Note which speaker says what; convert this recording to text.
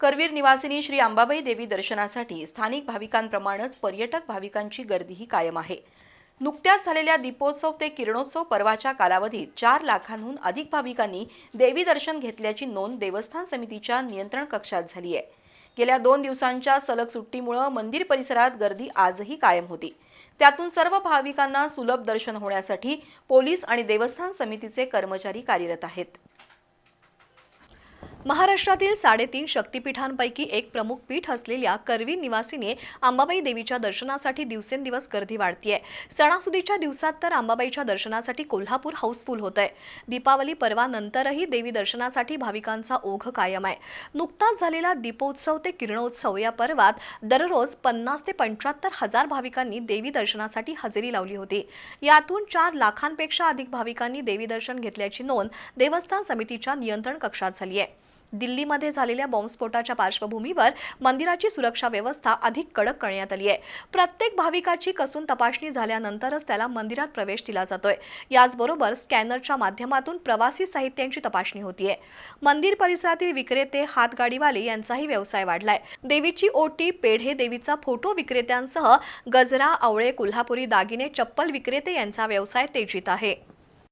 Speaker 1: करवीर निवासिनी श्री अंबाबाई देवी दर्शनासाठी स्थानिक भाविकांप्रमाणेच पर्यटक भाविकांची गर्दीही कायम आहे. नुकत्याच झालेल्या दीपोत्सव ते किरणोत्सव पर्वाच्या कालावधीत चार लाखांहून अधिक भाविकांनी देवी दर्शन घेतल्याची नोंद देवस्थान समितीच्या नियंत्रण कक्षात झाली आहे. गेल्या दोन दिवसांच्या सलग सुट्टीमुळं मंदिर परिसरात गर्दी आजही कायम होती. त्यातून सर्व भाविकांना सुलभ दर्शन होण्यासाठी पोलीस आणि देवस्थान समितीचे कर्मचारी कार्यरत आहेत.
Speaker 2: महाराष्ट्रातील साडेतीन शक्तिपीठांपैकी एक प्रमुख पीठ असलेल्या करवी निवासीने अंबाबाई देवीच्या दर्शनासाठी दिवसेंदिवस गर्दी वाढतीये. सणासुदीच्या दिवसात तर अंबाबाईच्या दर्शनासाठी कोल्हापूर हाऊसफुल होत आहे दीपावली पर्वानंतरही देवी दर्शनासाठी भाविकांचा ओघ कायम आहे नुकताच झालेला दीपोत्सव ते किरणोत्सव या पर्वात दररोज पन्नास ते पंच्याहत्तर हजार भाविकांनी देवी दर्शनासाठी हजेरी लावली होती. यातून चार लाखांपेक्षा अधिक भाविकांनी देवी दर्शन घेतल्याची नोंद देवस्थान समितीच्या नियंत्रण कक्षात झाली आहे दिल्लीमध्ये झालेल्या बॉम्बस्फोटाच्या पार्श्वभूमीवर मंदिराची सुरक्षा व्यवस्था अधिक कडक करण्यात आली आहे. प्रत्येक भाविकाची कसून तपासणी झाल्यानंतरच त्याला मंदिरात प्रवेश दिला जातोय. याचबरोबर स्कॅनरच्या माध्यमातून प्रवासी साहित्यांची तपासणी होतीये. मंदिर परिसरातील विक्रेते हातगाडीवाले यांचाही व्यवसाय वाढलाय. देवीची ओटी पेढे देवीचा फोटो विक्रेत्यांसह गजरा आवळे कोल्हापुरी दागिने चप्पल विक्रेते यांचा व्यवसाय तेजीत आहे.